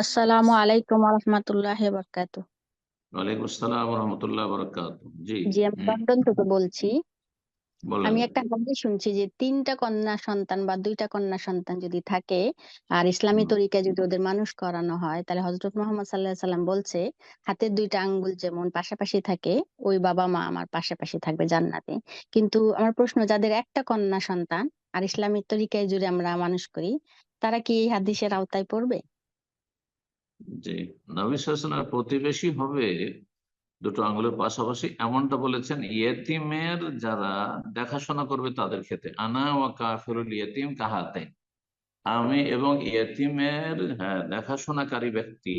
আসসালামু আলাইকুম রহমতুল্লাহ বরকাত ওয়ালাইকুম আসসালাম রহমতুল্লাহ বরকাত জি জি আমি লন্ডন থেকে বলছি। আমি একটা হাদিস শুনছি যে তিনটা কন্যা সন্তান বা দুইটা কন্যা সন্তান যদি থাকে আর ইসলামী তরিকায় যদি ওদের মানুষ করানো হয় তাহলে হজরত মোহাম্মদ সাল্লাহ সাল্লাম বলছে হাতের দুইটা আঙ্গুল যেমন পাশাপাশি থাকে ওই বাবা মা আমার পাশাপাশি থাকবে জান্নাতে। কিন্তু আমার প্রশ্ন যাদের একটা কন্যা সন্তান আর ইসলামী তরিকায় যদি আমরা মানুষ করি তারা কি এই হাদিসের আওতায় পড়বে? জি নবী সাল্লাল্লাহু প্রতিবেশী হবে দুটো আঙ্গুলের পাশাপাশি এমনটা বলেছেন, ইয়েতিমের যারা দেখাশোনা করবে তাদের ক্ষেত্রে, আনা ওয়া কাফিরুল ইয়েতিম কাহাতে আমি এবং ইয়েতিমের হ্যাঁ দেখাশোনাকারী ব্যক্তি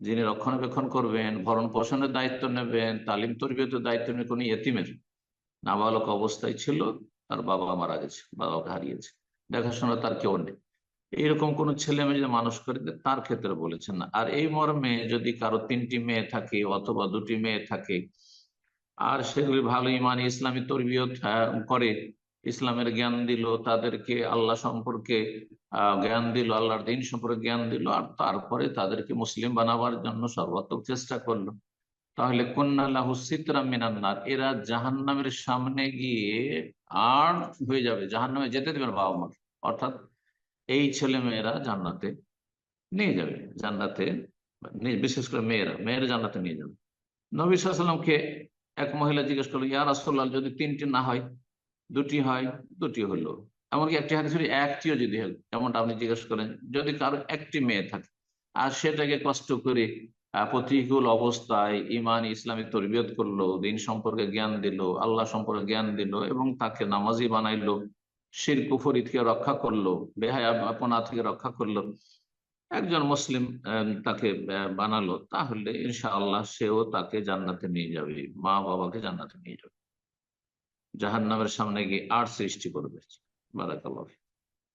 যিনি রক্ষণাবেক্ষণ করবেন, ভরণ পোষণের দায়িত্ব নেবেন, তালিম তরবিয়তের দায়িত্ব নেবেন, কোন ইয়েতিমের। নাবালক অবস্থায় ছিল, তার বাবা মারা গেছে, বাবাকে হারিয়েছে। দেখাশোনা তার কেউ নেই। এইরকম কোন ছেলে মেয়ে যদি মানুষ করে তার ক্ষেত্রে বলেছেন না। আর এই মর্মে যদি কারও তিনটি মেয়ে থাকে অথবা দুটি মেয়ে থাকে, আর সেগুলি ভালো ইমান ইসলামী তরবিয়ত করে, ইসলামের জ্ঞান দিল, তাদেরকে আল্লাহ সম্পর্কে জ্ঞান দিল, আল্লাহর দিন সম্পর্কে জ্ঞান দিল, আর তারপরে তাদেরকে মুসলিম বানাবার জন্য সর্বাত্মক চেষ্টা করল, তাহলে কন্যাল্লাহ সিতরা মিনান্নার এরা জাহান্নামের সামনে গিয়ে আর হয়ে যাবে। জাহান্নামে যেতে দেবেন বাবা মাকে অর্থাৎ এই ছেলে মেয়েরা জান্নাতে নিয়ে যাবে। জান্নাতে বিশেষ করে মেয়েরা মেয়েরা জান্নাতে নিয়ে যাবে। নবী সাল্লামকে এক মহিলা জিজ্ঞেস করল, ইয়া রাসূলুল্লাহ, যদি তিনটি না হয়, দুটি হয়, দুটি হলো? এমনকি একটি হাতে হলো একটিও যদি হয়। যেমনটা আপনি জিজ্ঞেস করেন, যদি কারও একটি মেয়ে থাকে আর সেটাকে কষ্ট করে প্রতিকূল অবস্থায় ইমান ইসলামিক তরবিয়ত করল, দিন সম্পর্কে জ্ঞান দিল, আল্লাহ সম্পর্কে জ্ঞান দিল এবং তাকে নামাজি বানাইলো শির কুফরি থেকে রক্ষা করল, বেহায়া আপনা থেকে রক্ষা করল। একজন মুসলিম তাকে বানালো, তাহলে ইনশাআল্লাহ সেও তাকে জান্নাতে নিয়ে যাবে মা বাবাকে জান্নাতে নিয়ে যাবে। জাহান্নামের সামনে গিয়ে আর সৃষ্টি করবে। বারাকাল্লাহ